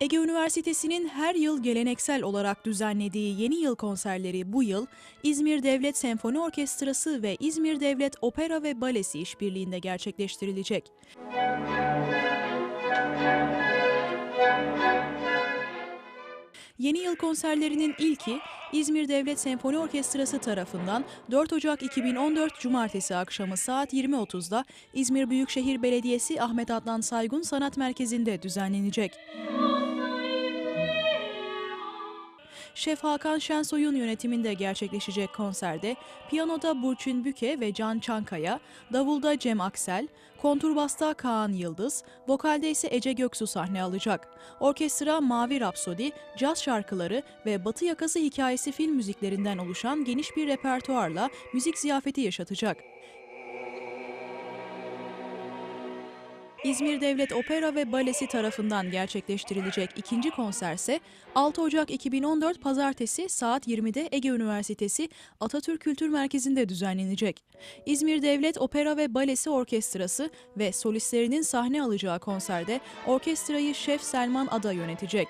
Ege Üniversitesi'nin her yıl geleneksel olarak düzenlediği Yeni Yıl konserleri bu yıl İzmir Devlet Senfoni Orkestrası ve İzmir Devlet Opera ve Balesi işbirliğinde gerçekleştirilecek. Yeni Yıl konserlerinin ilki İzmir Devlet Senfoni Orkestrası tarafından 4 Ocak 2014 Cumartesi akşamı saat 20.30'da İzmir Büyükşehir Belediyesi Ahmet Adnan Saygun Sanat Merkezi'nde düzenlenecek. Şef Hakan Şensoy'un yönetiminde gerçekleşecek konserde piyanoda Burçin Büke ve Can Çankaya, davulda Cem Aksel, konturbasta Kaan Yıldız, vokalde ise Ece Göksu sahne alacak. Orkestra Mavi Rapsodi, caz şarkıları ve Batı Yakası hikayesi film müziklerinden oluşan geniş bir repertuarla müzik ziyafeti yaşatacak. İzmir Devlet Opera ve Balesi tarafından gerçekleştirilecek ikinci konserse 6 Ocak 2014 Pazartesi saat 20'de Ege Üniversitesi Atatürk Kültür Merkezi'nde düzenlenecek. İzmir Devlet Opera ve Balesi Orkestrası ve solistlerinin sahne alacağı konserde orkestrayı Şef Selman Ada yönetecek.